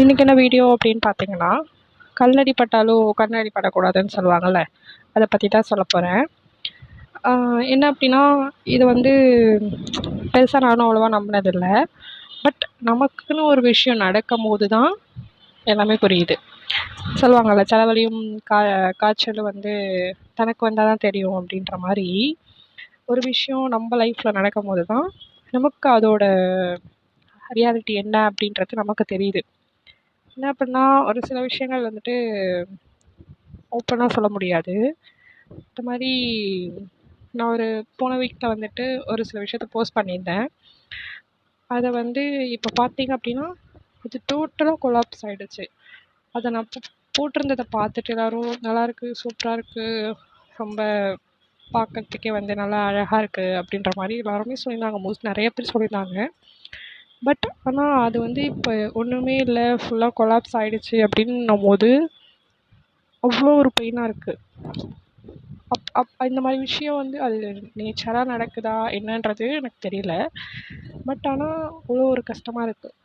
இன்றைக்கி என்ன வீடியோ அப்படின்னு பார்த்தீங்கன்னா கல்லடி பட்டாலும் கண்ணடி படக்கூடாதுன்னு சொல்லுவாங்கள்ல அதை பற்றி தான் சொல்ல போகிறேன் என்ன அப்படின்னா இது வந்து பெருசாக நானும் அவ்வளோவா நம்பினதில்லை. பட் நமக்குன்னு ஒரு விஷயம் நடக்கும் போது தான் எல்லாமே புரியுது. சொல்லுவாங்கள்ல செலவழியும் கா காய்ச்சலும் வந்து தனக்கு வந்தால் தான் தெரியும் அப்படின்ற மாதிரி ஒரு விஷயம் நம்ம லைஃப்பில் நடக்கும் போது தான் நமக்கு அதோட ரியாலிட்டி என்ன அப்படின்றது நமக்கு தெரியுது. என்ன அப்படின்னா ஒரு சில விஷயங்கள் வந்துட்டு ஓப்பனாக சொல்ல முடியாது. இந்த மாதிரி நான் ஒரு போன வீக்கில் வந்துட்டு ஒரு சில விஷயத்த போஸ்ட் பண்ணியிருந்தேன். அதை வந்து இப்போ பார்த்தீங்க அப்படின்னா அது டோட்டலாக கொலாப்ஸ் ஆகிடுச்சு அதை நான் போட்டிருந்ததை போட்டிருந்தத பார்த்துட்டு எல்லோரும் நல்லாயிருக்கு சூப்பராக இருக்குது ரொம்ப பார்க்கறதுக்கே வந்து நல்லா அழகாக இருக்குது அப்படின்ற மாதிரி எல்லாருமே சொல்லியிருந்தாங்க. மோஸ்ட் நிறைய பேர் சொல்லியிருந்தாங்க. பட் ஆனால் அது வந்து இப்போ ஒன்றுமே இல்லை. ஃபுல்லாக கொலாப்ஸ் ஆகிடுச்சி அப்படின்னும் போது அவ்வளோ ஒரு பெயினாக இருக்குது அப் அப் இந்த மாதிரி விஷயம் வந்து அது நேச்சராக நடக்குதா என்னன்றது எனக்கு தெரியல. பட் ஆனால் அவ்வளோ ஒரு கஷ்டமாக இருக்குது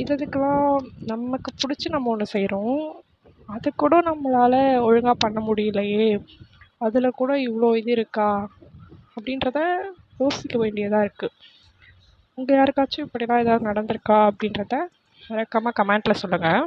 இது இதுக்கெல்லாம் நமக்கு பிடிச்சி நம்ம ஒன்று செய்கிறோம் அது கூட நம்மளால் ஒழுங்காக பண்ண முடியலையே. அதில் கூட இவ்வளோ இது இருக்கா? அப்படின்றத யோசிக்க வேண்டியதாக இருக்குது உங்கள் யாருக்காச்சும் இப்படிலாம் ஏதாவது நடந்திருக்கா அப்படின்றத மறக்காமல் கமெண்ட்டில் சொல்லுங்கள்